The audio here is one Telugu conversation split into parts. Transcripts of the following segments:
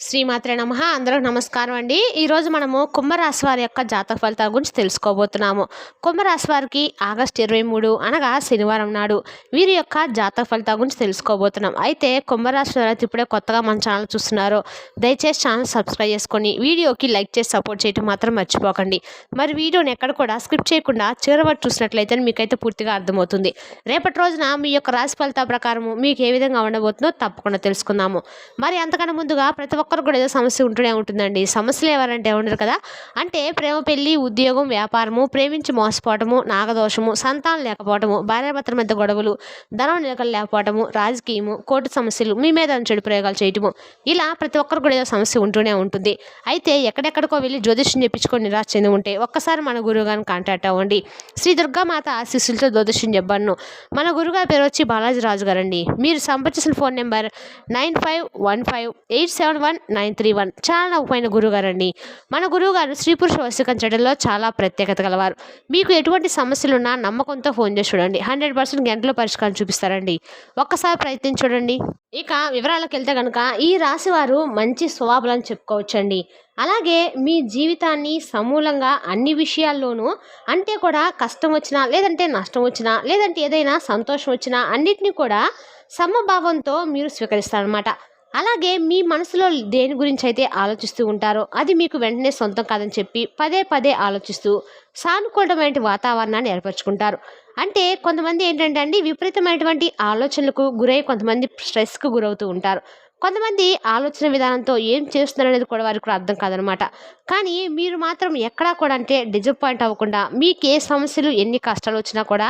శ్రీమాత్రే నమ. అందరూ నమస్కారం అండి. ఈరోజు మనము కుంభరాశి వారి యొక్క జాతక ఫలితాల గురించి తెలుసుకోబోతున్నాము. కుంభరాశి వారికి ఆగస్టు ఇరవై మూడు అనగా శనివారం నాడు వీరి యొక్క జాతక ఫలితాల గురించి తెలుసుకోబోతున్నాం. అయితే కుంభరాశి వారు ఇప్పుడే కొత్తగా మన ఛానల్ చూస్తున్నారో. దయచేసి ఛానల్ సబ్స్క్రైబ్ చేసుకొని వీడియోకి లైక్ చేసి సపోర్ట్ చేయడం మాత్రం మర్చిపోకండి. మరి వీడియోని ఎక్కడ కూడా స్కిప్ చేయకుండా చివరి చూసినట్లయితే మీకైతే పూర్తిగా అర్థమవుతుంది. రేపటి రోజున మీ యొక్క రాశి ఫలితాల ప్రకారము మీకు ఏ విధంగా ఉండబోతుందో తప్పకుండా తెలుసుకుందాము. మరి అంతకన్నా ముందుగా ప్రతి ఒక్కరు కూడా ఏదో సమస్య ఉంటూనే ఉంటుందండి. సమస్యలు ఎవరంటే ఉండరు కదా? అంటే ప్రేమ పెళ్ళి ఉద్యోగం వ్యాపారము ప్రేమించి మోసపోవటము నాగదోషము సంతానం లేకపోవటము భార్యాభర్తల మధ్య గొడవలు ధనం నిలకలు లేకపోవటము రాజకీయము కోర్టు సమస్యలు మీ మీద చెడు ప్రయోగాలు చేయటము ఇలా ప్రతి ఒక్కరు కూడా ఏదో సమస్య ఉంటూనే ఉంటుంది. అయితే ఎక్కడెక్కడికో వెళ్ళి జ్యోతిష్యం చెప్పించుకొని నిరాశ చెంది ఉంటే ఒక్కసారి మన గురువు గారిని కాంటాక్ట్ అవ్వండి. శ్రీ దుర్గామాత ఆశీస్సులతో జ్యోతిష్యం చెప్పాను మన గురుగారి పేరు వచ్చి బాలాజీ రాజు గారండి మీరు సంప్రదించిన phone number nine five one five eight seven one nine three one. చాలా నవ్వుపోయిన గురుగారు అండి మన గురువుగారు స్త్రీ పురుష వశీకరించడంలో చాలా ప్రత్యేకత గలవారు. మీకు ఎటువంటి సమస్యలున్నా నమ్మకంతో ఫోన్ చేసి చూడండి. హండ్రెడ్ పర్సెంట్ గంటలో పరిష్కారం చూపిస్తారండి. ఒక్కసారి ప్రయత్నించి చూడండి. ఇక వివరాలకు వెళ్తే కనుక ఈ రాశి వారు మంచి స్వభావాలని చెప్పుకోవచ్చండి. అలాగే మీ జీవితాన్ని సమూలంగా అన్ని విషయాల్లోనూ అంటే కూడా కష్టం వచ్చినా లేదంటే నష్టం వచ్చినా లేదంటే ఏదైనా సంతోషం వచ్చినా అన్నిటినీ కూడా సమభావంతో మీరు స్వీకరిస్తారనమాట అలాగే మీ మనసులో దేని గురించి అయితే ఆలోచిస్తూ ఉంటారో అది మీకు వెంటనే సొంతం కాదని చెప్పి పదే పదే ఆలోచిస్తూ సానుకూలమైన వాతావరణాన్ని ఏర్పరచుకుంటారు. అంటే కొంతమంది ఏంటంటే అండి విపరీతమైనటువంటి ఆలోచనలకు గురై కొంతమంది స్ట్రెస్కు గురవుతూ ఉంటారు. కొంతమంది ఆలోచన విధానంతో ఏం చేస్తున్నారు అనేది కూడా వారికి కూడా అర్థం కాదనమాట. కానీ మీరు మాత్రం ఎక్కడా కూడా అంటే డిజపాయింట్ అవ్వకుండా మీకు ఏ సమస్యలు ఎన్ని కష్టాలు వచ్చినా కూడా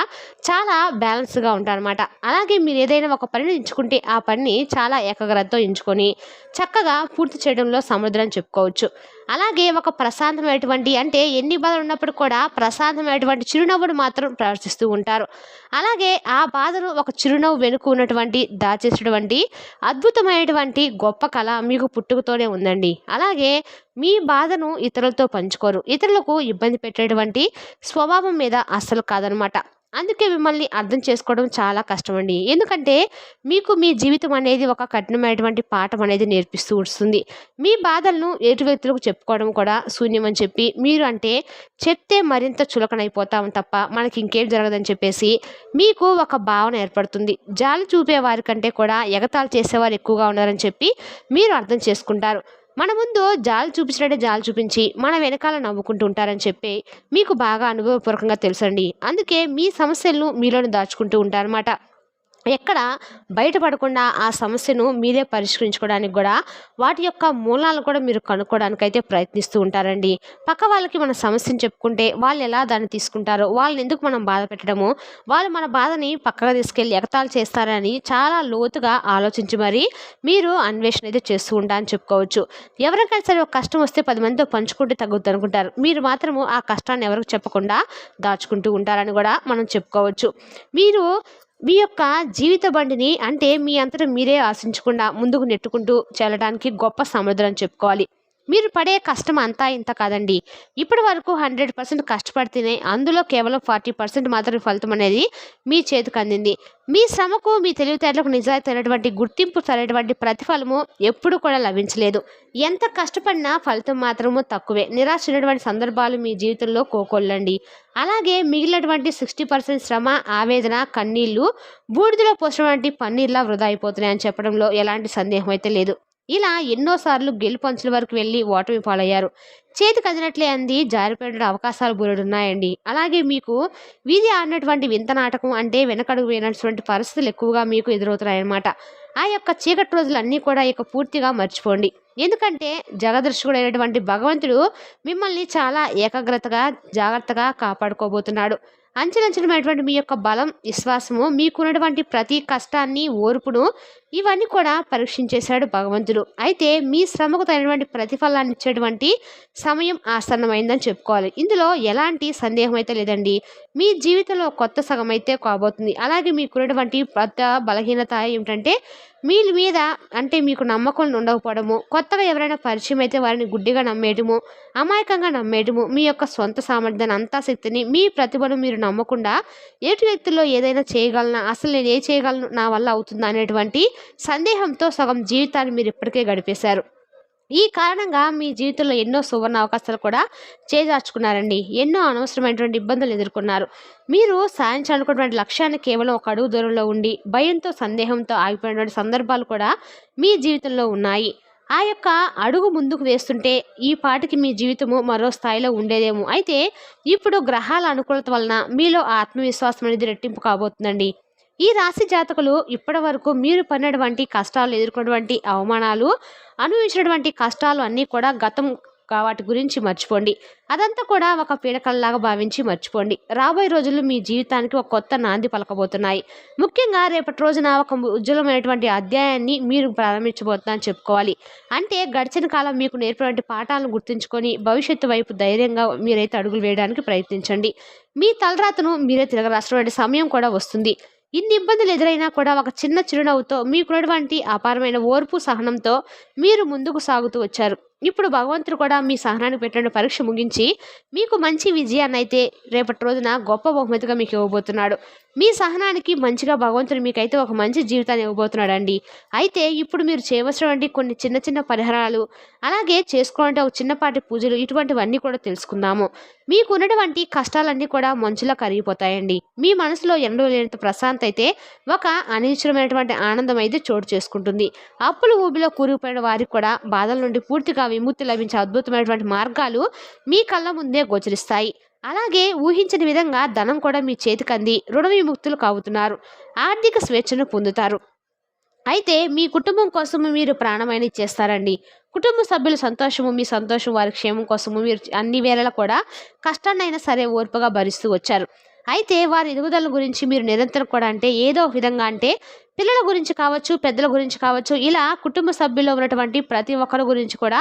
చాలా బ్యాలెన్స్గా ఉంటారనమాట. అలాగే మీరు ఏదైనా ఒక పనిని ఎంచుకుంటే ఆ పనిని చాలా ఏకాగ్రతతో ఎంచుకొని చక్కగా పూర్తి చేయడంలో సముద్రం చెప్పుకోవచ్చు. అలాగే ఒక ప్రశాంతమైనటువంటి అంటే ఎన్ని బాధలు ఉన్నప్పుడు కూడా ప్రశాంతమైనటువంటి చిరునవ్వును మాత్రం ప్రదర్శిస్తూ ఉంటారు. అలాగే ఆ బాధను ఒక చిరునవ్వు వెనుక ఉన్నటువంటి దాచేసినటువంటి అద్భుతమైనటువంటి గొప్ప కళ మీకు పుట్టుకతోనే ఉందండి. అలాగే మీ బాధను ఇతరులతో పంచుకోరు. ఇతరులకు ఇబ్బంది పెట్టేటువంటి స్వభావం మీద అస్సలు కాదనమాట. అందుకే మిమ్మల్ని అర్థం చేసుకోవడం చాలా కష్టమండి. ఎందుకంటే మీకు మీ జీవితం అనేది ఒక కఠినమైనటువంటి పాఠం అనేది నేర్పిస్తూ వస్తుంది. మీ బాధలను ఎటు వ్యక్తులకు చెప్పుకోవడం కూడా శూన్యం అని చెప్పి మీరు అంటే చెప్తే మరింత చులకనైపోతాం తప్ప మనకి ఇంకేం జరగదని చెప్పేసి మీకు ఒక భావన ఏర్పడుతుంది. జాలి చూపే వారి కంటే కూడా ఎగతాళి చేసేవారు ఎక్కువగా ఉన్నారని చెప్పి మీరు అర్థం చేసుకుంటారు. మన ముందు జాలి చూపించినట్టే జాలి చూపించి మన వెనకాల నవ్వుకుంటూ ఉంటారని చెప్పి మీకు బాగా అనుభవపూర్వకంగా తెలుసండి. అందుకే మీ సమస్యలను మీలోనే దాచుకుంటూ ఉంటారన్నమాట. ఎక్కడ బయటపడకుండా ఆ సమస్యను మీరే పరిష్కరించుకోవడానికి కూడా వాటి యొక్క మూలాలు కూడా మీరు కనుక్కోవడానికి అయితే ప్రయత్నిస్తూ ఉంటారండి. పక్క వాళ్ళకి మన సమస్యను చెప్పుకుంటే వాళ్ళు ఎలా దాన్ని తీసుకుంటారో వాళ్ళని ఎందుకు మనం బాధ పెట్టడము వాళ్ళు మన బాధని పక్కగా తీసుకెళ్ళి ఎగతాలు చేస్తారని చాలా లోతుగా ఆలోచించి మరి మీరు అన్వేషణ అయితే చేస్తూ ఉంటారని చెప్పుకోవచ్చు. ఎవరికైనా సరే ఒక కష్టం వస్తే పది మందితో పంచుకుంటే తగ్గుద్ది అనుకుంటారు. మీరు మాత్రము ఆ కష్టాన్ని ఎవరికి చెప్పకుండా దాచుకుంటూ ఉంటారని కూడా మనం చెప్పుకోవచ్చు. మీరు మీ యొక్క జీవిత బండిని అంటే మీ అంతటా మీరే ఆశించకుండా ముందుకు నెట్టుకుంటూ చెల్లడానికి గొప్ప సముద్రం చెప్పుకోవాలి. మీరు పడే కష్టం అంతా ఇంత కాదండి. ఇప్పటి వరకు హండ్రెడ్ పర్సెంట్ కష్టపడితేనే అందులో కేవలం ఫార్టీ పర్సెంట్ మాత్రమే ఫలితం అనేది మీ చేతికి అందింది. మీ శ్రమకు మీ తెలివితేటలకు నిజాయితీ అయినటువంటి గుర్తింపు సరైనటువంటి ప్రతిఫలము ఎప్పుడు కూడా లభించలేదు. ఎంత కష్టపడినా ఫలితం మాత్రము తక్కువే. నిరాశనటువంటి సందర్భాలు మీ జీవితంలో కోకొల్లండి. అలాగే మిగిలినటువంటి సిక్స్టీ పర్సెంట్ శ్రమ ఆవేదన కన్నీళ్ళు బూడిదలో పోసినటువంటి పన్నీర్లా వృధా అయిపోతున్నాయని చెప్పడంలో ఎలాంటి సందేహం అయితే లేదు. ఇలా ఎన్నోసార్లు గెలుపంచుల వరకు వెళ్ళి ఓటమి పాలయ్యారు. చేతి కదినట్లే అంది. జారిపోయిన అవకాశాలు బురుడున్నాయండి. అలాగే మీకు వీధి ఆడినటువంటి వింత నాటకం అంటే వెనకడుగు వేయనటువంటి పరిస్థితులు ఎక్కువగా మీకు ఎదురవుతున్నాయన్నమాట. ఆ యొక్క చీకటి రోజులు అన్నీ కూడా ఇక పూర్తిగా మర్చిపోండి. ఎందుకంటే జగదర్శకుడైనటువంటి భగవంతుడు మిమ్మల్ని చాలా ఏకాగ్రతగా జాగ్రత్తగా కాపాడుకోబోతున్నాడు. అంచెలంచడమైనటువంటి మీ యొక్క బలం విశ్వాసము మీకున్నటువంటి ప్రతి కష్టాన్ని ఓర్పును ఇవన్నీ కూడా పరీక్షించేశాడు భగవంతుడు. అయితే మీ శ్రమకు తగినటువంటి ప్రతిఫలాన్ని ఇచ్చేటువంటి సమయం ఆసన్నమైందని చెప్పుకోవాలి. ఇందులో ఎలాంటి సందేహం అయితే లేదండి. మీ జీవితంలో కొత్త సగం అయితే కాబోతుంది. అలాగే మీకున్నటువంటి పెద్ద బలహీనత ఏమిటంటే మీ మీద అంటే మీకు నమ్మకం ఉండకపోవడము కొత్తగా ఎవరైనా పరిచయం అయితే వారిని గుడ్డిగా నమ్మేయడము అమాయకంగా నమ్మేయడము మీ యొక్క సొంత సామర్థ్యాన్ని అంతా శక్తిని మీ ప్రతిభను మీరు నమ్మకుండా ఎటు వ్యక్తుల్లో ఏదైనా చేయగలనా అసలు నేను ఏ చేయగలను నా వల్ల అవుతుందా అనేటువంటి సందేహంతో సగం జీవితాన్ని మీరు ఇప్పటికే గడిపేశారు. ఈ కారణంగా మీ జీవితంలో ఎన్నో సువర్ణ అవకాశాలు కూడా చేజార్చుకున్నారండి. ఎన్నో అనవసరమైనటువంటి ఇబ్బందులు ఎదుర్కొన్నారు. మీరు సాధించాలనుకున్నటువంటి లక్ష్యాన్ని కేవలం ఒక అడుగు దూరంలో ఉండి భయంతో సందేహంతో ఆగిపోయినటువంటి సందర్భాలు కూడా మీ జీవితంలో ఉన్నాయి. ఆ యొక్క అడుగు ముందుకు వేస్తుంటే ఈ పాటికి మీ జీవితము మరో స్థాయిలో ఉండేదేమో. అయితే ఇప్పుడు గ్రహాల అనుకూలత వలన మీలో ఆత్మవిశ్వాసం అనేది రెట్టింపు కాబోతుందండి. ఈ రాశి జాతకులు ఇప్పటి వరకు మీరు పడినటువంటి కష్టాలు ఎదుర్కొన్నటువంటి అవమానాలు అనుభవించినటువంటి కష్టాలు అన్నీ కూడా గతం కా- వాటి గురించి మర్చిపోండి. అదంతా కూడా ఒక పీడకల్లాగా భావించి మర్చిపోండి. రాబోయే రోజులు మీ జీవితానికి ఒక కొత్త నాంది పలకబోతున్నాయి. ముఖ్యంగా రేపటి రోజున ఒక ఉజ్వలమైనటువంటి అధ్యాయాన్ని మీరు ప్రారంభించబోతున్నా చెప్పుకోవాలి. అంటే గడిచిన కాలం మీకు నేర్పినటువంటి పాఠాలను గుర్తుంచుకొని భవిష్యత్తు వైపు ధైర్యంగా మీరైతే అడుగులు వేయడానికి ప్రయత్నించండి. మీ తలరాతను మీరే తిరగరాసినటువంటి సమయం కూడా వస్తుంది. ఇన్ని ఇబ్బందులు ఎదురైనా కూడా ఒక చిన్న చిరునవ్వుతో మీకున్నటువంటి అపారమైన ఓర్పు సహనంతో మీరు ముందుకు సాగుతూ వచ్చారు. ఇప్పుడు భగవంతుడు కూడా మీ సహనానికి పెట్టిన పరీక్ష ముగించి మీకు మంచి విజయాన్ని అయితే రేపటి రోజున గొప్ప బహుమతిగా మీకు ఇవ్వబోతున్నాడు. మీ సహనానికి మంచిగా భగవంతుడు మీకైతే ఒక మంచి జీవితాన్ని ఇవ్వబోతున్నాడు అండి అయితే ఇప్పుడు మీరు చేయవలసినటువంటి కొన్ని చిన్న చిన్న పరిహారాలు అలాగే చేసుకోవాలంటే ఒక చిన్నపాటి పూజలు ఇటువంటివన్నీ కూడా తెలుసుకుందాము. మీకు ఉన్నటువంటి కష్టాలన్నీ కూడా మంచులా కరిగిపోతాయండి. మీ మనసులో ఎండో లేనంత ప్రశాంత అయితే ఒక అనిశ్చరమైనటువంటి ఆనందం అయితే చోటు చేసుకుంటుంది. అప్పుల ఊబిలో కూరుకుపోయిన వారికి కూడా బాధల నుండి పూర్తిగా విముక్తి లభించే అద్భుతమైనటువంటి మార్గాలు మీ కళ్ళ ముందే గోచరిస్తాయి. అలాగే ఊహించని విధంగా ధనం కూడా మీ చేతికి అంది. రుణ విముక్తులు కావుతున్నారు. ఆర్థిక స్వేచ్ఛను పొందుతారు. అయితే మీ కుటుంబం కోసము మీరు ప్రాణమైన చేస్తారండి కుటుంబ సభ్యుల సంతోషము మీ సంతోషం వారి క్షేమం కోసము మీరు అన్ని వేళలా కూడా కష్టాన్నైనా సరే ఓర్పుగా భరిస్తూ వచ్చారు. అయితే వారి ఎదుగుదల గురించి మీరు నిరంతరం కూడా అంటే ఏదో విధంగా అంటే పిల్లల గురించి కావచ్చు పెద్దల గురించి కావచ్చు ఇలా కుటుంబ సభ్యుల్లో ఉన్నటువంటి ప్రతి ఒక్కరి గురించి కూడా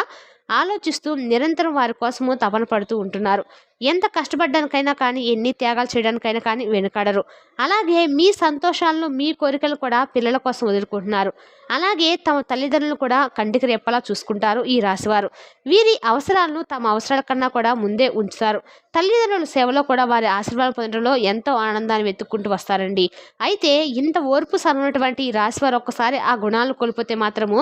ఆలోచిస్తూ నిరంతరం వారి కోసము తపన పడుతూ ఉంటున్నారు. ఎంత కష్టపడడానికైనా కానీ ఎన్ని త్యాగాలు చేయడానికైనా కానీ వెనుకాడరు. అలాగే మీ సంతోషాలను మీ కోరికలు కూడా పిల్లల కోసం వదులుకుంటున్నారు. అలాగే తమ తల్లిదండ్రులు కూడా కంటికి రెప్పలా చూసుకుంటారు ఈ రాశివారు. వీరి అవసరాలను తమ అవసరాల కన్నా కూడా ముందే ఉంచుతారు. తల్లిదండ్రుల సేవలో కూడా వారి ఆశీర్వాదం పొందడంలో ఎంతో ఆనందాన్ని వెతుక్కుంటూ వస్తారండి. అయితే ఇంత ఓర్పు సరైనటువంటి ఈ రాశివారు ఒక్కసారి ఆ గుణాలను కోల్పోతే మాత్రము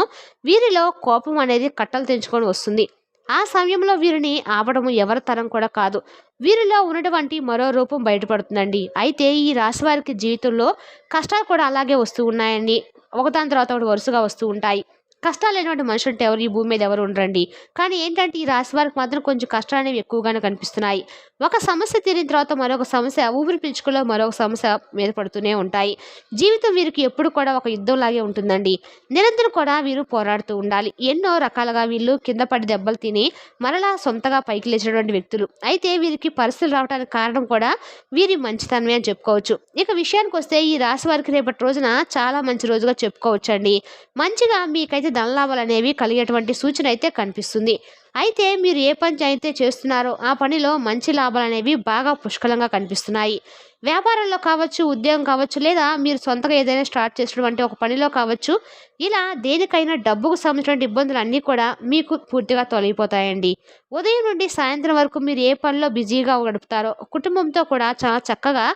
వీరిలో కోపం అనేది కట్టలు తెంచుకొని వస్తుంది. ఆ సమయంలో వీరిని ఆపడము ఎవరి తరం కూడా కాదు. వీరిలో ఉన్నటువంటి మరో రూపం బయటపడుతుందండి. అయితే ఈ రాశి వారికి జీవితంలో కష్టాలు కూడా అలాగే వస్తూ ఉన్నాయండి. ఒకదాని తర్వాత ఒకటి వరుసగా వస్తూ ఉంటాయి. కష్టాలు లేనటువంటి మనుషులు అంటే ఎవరు? ఈ భూమి మీద ఎవరు ఉండరండి. కానీ ఏంటంటే ఈ రాశి వారికి మాత్రం కొంచెం కష్టాలు అనేవి ఎక్కువగానే కనిపిస్తున్నాయి. ఒక సమస్య తీరిన తర్వాత మరొక సమస్య ఊపిరి పీల్చుకులో మరొక సమస్య మీద పడుతూనే ఉంటాయి. జీవితం వీరికి ఎప్పుడు కూడా ఒక యుద్ధంలాగే ఉంటుందండి. నిరంతరం కూడా వీరు పోరాడుతూ ఉండాలి. ఎన్నో రకాలుగా వీళ్ళు కింద పడి దెబ్బలు తిని మరలా సొంతగా పైకి లేచినటువంటి వ్యక్తులు. అయితే వీరికి పరిస్థితులు రావడానికి కారణం కూడా వీరి మంచితనమే అని చెప్పుకోవచ్చు. ఇక విషయానికి వస్తే ఈ రాశి వారికి రేపటి రోజున చాలా మంచి రోజుగా చెప్పుకోవచ్చండి. మంచిగా మీకైతే ధనలాభాలు అనేవి కలిగేటువంటి సూచన అయితే కనిపిస్తుంది. అయితే మీరు ఏ పని అయితే చేస్తున్నారో ఆ పనిలో మంచి లాభాలు అనేవి బాగా పుష్కలంగా కనిపిస్తున్నాయి. వ్యాపారంలో కావచ్చు ఉద్యోగం కావచ్చు లేదా మీరు సొంతగా ఏదైనా స్టార్ట్ చేసినటువంటి ఒక పనిలో కావచ్చు ఇలా దేనికైనా డబ్బుకు సంబంధించిన ఇబ్బందులు అన్నీ కూడా మీకు పూర్తిగా తొలగిపోతాయండి. ఉదయం నుండి సాయంత్రం వరకు మీరు ఏ పనిలో బిజీగా గడుపుతారో కుటుంబంతో కూడా చాలా చక్కగా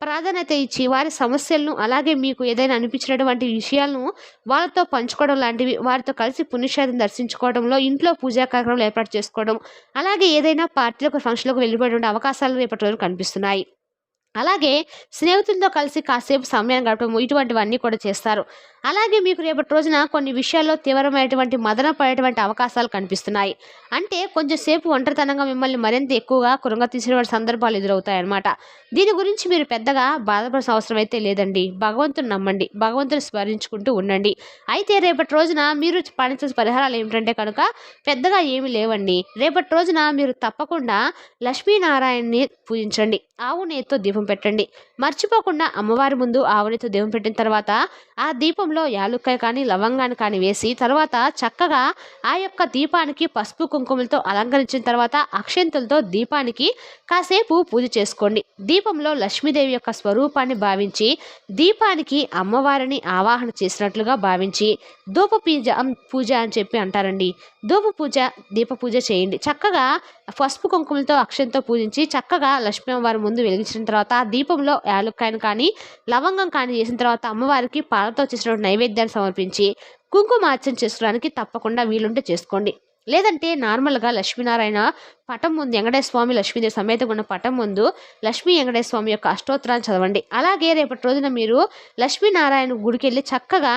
ప్రాధాన్యత ఇచ్చి వారి సమస్యలను అలాగే మీకు ఏదైనా అనిపించినటువంటి విషయాలను వాళ్ళతో పంచుకోవడం లాంటివి వారితో కలిసి పుణ్యక్షేత్రం దర్శించుకోవడంలో ఇంట్లో పూజా కార్యక్రమాలు ఏర్పాటు చేసుకోవడం అలాగే ఏదైనా పార్టీలకు ఫంక్షన్లకు వెళ్ళిపోయేటువంటి అవకాశాలు రేపటి రోజు కనిపిస్తున్నాయి. అలాగే స్నేహితులతో కలిసి కాసేపు సమయం గడపడం ఇటువంటివన్నీ కూడా చేస్తారు. అలాగే మీకు రేపటి రోజున కొన్ని విషయాల్లో తీవ్రమైనటువంటి మదన పడేటువంటి అవకాశాలు కనిపిస్తున్నాయి. అంటే కొంచెం సేపు ఒంటరితనంగా మిమ్మల్ని మరింత ఎక్కువగా కృంగ తీసిన సందర్భాలు ఎదురవుతాయన్నమాట. దీని గురించి మీరు పెద్దగా బాధపడాల్సిన అవసరం అయితే లేదండి. భగవంతుని నమ్మండి. భగవంతుని స్మరించుకుంటూ ఉండండి. అయితే రేపటి రోజున మీరు పాటించిన పరిహారాలు ఏమిటంటే కనుక పెద్దగా ఏమి లేవండి. రేపటి రోజున మీరు తప్పకుండా లక్ష్మీనారాయణని పూజించండి. ఆవు నేతితో దీపం పెట్టండి. మర్చిపోకుండా అమ్మవారి ముందు ఆవు దేవం పెట్టిన తర్వాత ఆ దీపంలో యాలుక్కాయ కానీ లవంగాన్ని కానీ వేసి తర్వాత చక్కగా ఆ యొక్క దీపానికి పసుపు కుంకుమలతో అలంకరించిన తర్వాత అక్షంతులతో దీపానికి కాసేపు పూజ చేసుకోండి. దీపంలో లక్ష్మీదేవి యొక్క స్వరూపాన్ని భావించి దీపానికి అమ్మవారిని ఆవాహన చేసినట్లుగా భావించి ధూప పూజ పూజ అని చెప్పి అంటారండి. ధూప పూజ దీప పూజ చేయండి. చక్కగా పసుపు కుంకుమలతో అక్షంతో పూజించి చక్కగా లక్ష్మీ అమ్మవారి ముందు వెలిగించిన తర్వాత ఆ దీపంలో యాలుక్కాయను కానీ లవంగం కానీ చేసిన తర్వాత అమ్మవారికి పాలతో చేసిన నైవేద్యాన్ని సమర్పించి కుంకుమార్చన చేసుకోవడానికి తప్పకుండా వీలుంటే చేసుకోండి. లేదంటే నార్మల్గా లక్ష్మీనారాయణ పటం ముందు వెంకటేశ్వర స్వామి లక్ష్మీదేవి సమేత ఉన్న పటం ముందు లక్ష్మీ వెంకటేశ్వర స్వామి యొక్క అష్టోత్తరాన్ని చదవండి. అలాగే రేపటి రోజున మీరు లక్ష్మీనారాయణ గుడికి వెళ్ళి చక్కగా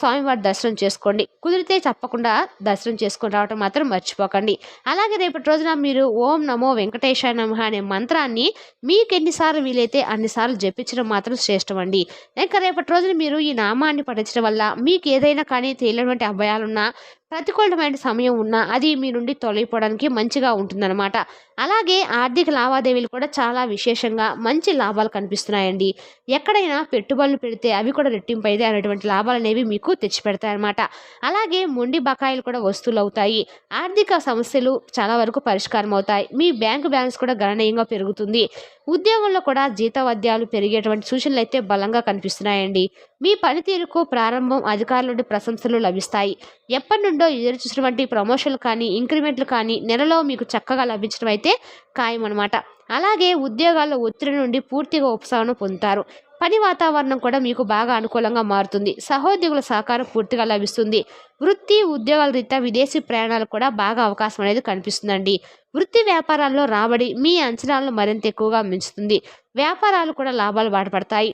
స్వామివారి దర్శనం చేసుకోండి. కుదిరితే తప్పకుండా దర్శనం చేసుకొని రావటం మాత్రం మర్చిపోకండి. అలాగే రేపటి రోజున మీరు ఓం నమో వెంకటేశాయ నమః అనే మంత్రాన్ని మీకు ఎన్నిసార్లు వీలైతే అన్నిసార్లు జపించడం మాత్రం శ్రేష్టం అండి ఇంకా రేపటి రోజున మీరు ఈ నామాన్ని పఠించడం వల్ల మీకు ఏదైనా కానీ తెలియనటువంటి అభయాలున్నా ప్రతికూలమైన సమయం ఉన్నా అది మీ నుండి తొలగిపోవడానికి మంచిగా ఉంటుంది ఉందన్నమాట. అలాగే ఆర్థిక లావాదేవీలు కూడా చాలా విశేషంగా మంచి లాభాలు కనిపిస్తున్నాయండి. ఎక్కడైనా పెట్టుబడులు పెడితే అవి కూడా రెట్టింపు అయితే అనేటువంటి లాభాలు అనేవి మీకు తెచ్చిపెడతాయన్నమాట. అలాగే మొండి బకాయిలు కూడా వస్తువులు అవుతాయి. ఆర్థిక సమస్యలు చాలా వరకు పరిష్కారం అవుతాయి మీ బ్యాంకు బ్యాలెన్స్ కూడా గణనీయంగా పెరుగుతుంది. ఉద్యోగంలో కూడా జీతవద్యాలు పెరిగేటువంటి సూచనలు అయితే బలంగా కనిపిస్తున్నాయండి. మీ పనితీరుకు ప్రారంభం అధికారుల నుండి ప్రశంసలు లభిస్తాయి. ఎప్పటి నుండో ఎదురు చూసినటువంటి ప్రమోషన్లు కానీ ఇంక్రిమెంట్లు కానీ నెలలో మీకు చక్కగా లభించడం అయితే ఖాయం అనమాట అలాగే ఉద్యోగాల్లో ఒత్తిడి నుండి పూర్తిగా ఉపశమనం పొందుతారు. పని వాతావరణం కూడా మీకు బాగా అనుకూలంగా మారుతుంది. సహోద్యోగుల సహకారం పూర్తిగా లభిస్తుంది. వృత్తి ఉద్యోగాల రీత్యా విదేశీ ప్రయాణాలు కూడా బాగా అవకాశం అనేది కనిపిస్తుందండి. వృత్తి వ్యాపారాల్లో రాబడి మీ అంచనాలను మరింత ఎక్కువగా మించుతుంది. వ్యాపారాలు కూడా లాభాలు బాటపడతాయి.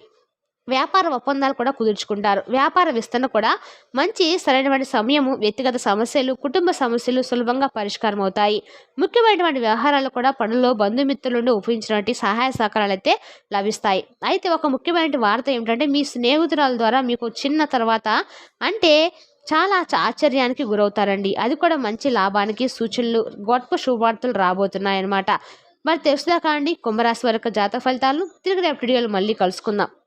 వ్యాపార ఒప్పందాలు కూడా కుదుర్చుకుంటారు. వ్యాపార విస్తరణ కూడా మంచి సరైనటువంటి సమయము వ్యక్తిగత సమస్యలు కుటుంబ సమస్యలు సులభంగా పరిష్కారం అవుతాయి ముఖ్యమైనటువంటి వ్యవహారాలు కూడా పనుల్లో బంధుమిత్రుల నుండి ఉపయోగించినటువంటి సహాయ సహకారాలు అయితే లభిస్తాయి. అయితే ఒక ముఖ్యమైన వార్త ఏమిటంటే మీ స్నేహితురాల ద్వారా మీకు చిన్న తర్వాత అంటే చాలా ఆశ్చర్యానికి గురవుతారండి. అది కూడా మంచి లాభానికి సూచనలు గొప్ప శుభవార్తలు రాబోతున్నాయన్నమాట. మరి తెలుసుదాకా అండి. కుంభరాశి వరకు జాతక ఫలితాలను తిరిగి రేపు వీడియోలు మళ్ళీ కలుసుకుందాం.